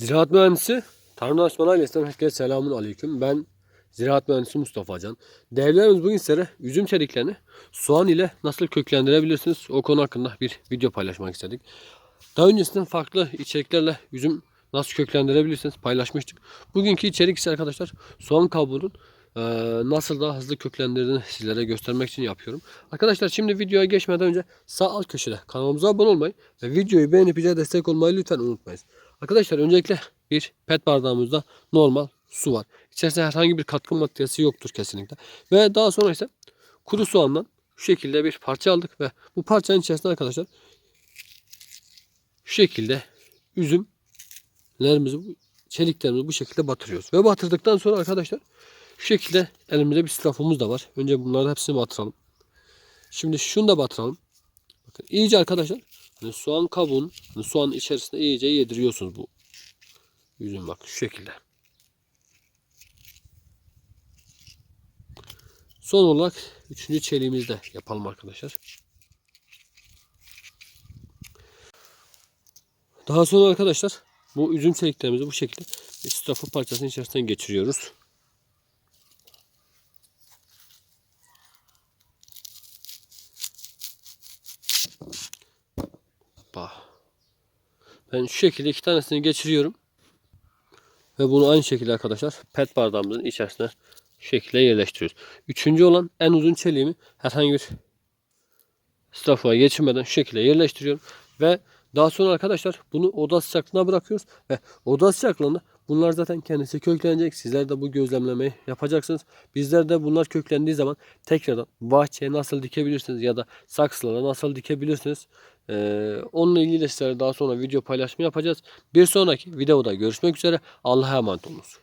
Ziraat mühendisi Tarım Danışmanı ailesinden herkese selamun aleyküm. Ben ziraat mühendisi Mustafa Can. Değerlerimiz bugün sizlere üzüm çeliklerini soğan ile nasıl köklendirebilirsiniz o konu hakkında bir video paylaşmak istedik. Daha öncesinden farklı içeriklerle üzüm nasıl köklendirebilirsiniz paylaşmıştık. Bugünkü içerik ise arkadaşlar soğan kabuğunun eee, nasıl daha hızlı köklendirdiğini sizlere göstermek için yapıyorum. Arkadaşlar şimdi videoya geçmeden önce sağ alt köşede kanalımıza abone olmayı ve videoyu beğenip bize destek olmayı lütfen unutmayın. Arkadaşlar öncelikle bir pet bardağımızda normal su var. İçerisinde herhangi bir katkı maddesi yoktur kesinlikle. Ve daha sonra ise kuru soğandan şu şekilde bir parça aldık ve bu parçanın içerisinde arkadaşlar şu şekilde üzümlerimizi, çeliklerimizi bu şekilde batırıyoruz. Ve batırdıktan sonra arkadaşlar şu şekilde elimizde bir strafımız da var. Önce bunların hepsini batıralım. Şimdi şunu da batıralım. Bakın iyice arkadaşlar soğan kabuğunu hani soğanın içerisinde iyice yediriyorsunuz bu üzüm bak şu şekilde. Son olarak üçüncü çeliğimizi de yapalım arkadaşlar. Daha sonra arkadaşlar bu üzüm çeliklerimizi bu şekilde strafı parçasının içerisinden geçiriyoruz. Ben şu şekilde iki tanesini geçiriyorum. Ve bunu aynı şekilde arkadaşlar pet bardağımızın içerisine şu şekilde yerleştiriyoruz. Üçüncü olan en uzun çeliğimi herhangi bir strafoya geçirmeden şu şekilde yerleştiriyorum. Ve daha sonra arkadaşlar bunu oda sıcaklığına bırakıyoruz. Ve oda sıcaklığında bunlar zaten kendisi köklenecek. Sizler de bu gözlemlemeyi yapacaksınız. Bizler de bunlar köklendiği zaman tekrardan bahçeye nasıl dikebilirsiniz ya da saksılara nasıl dikebilirsiniz. Ee, onunla ilgili de sizlere daha sonra video paylaşımı yapacağız. Bir sonraki videoda görüşmek üzere. Allah'a emanet olunuz.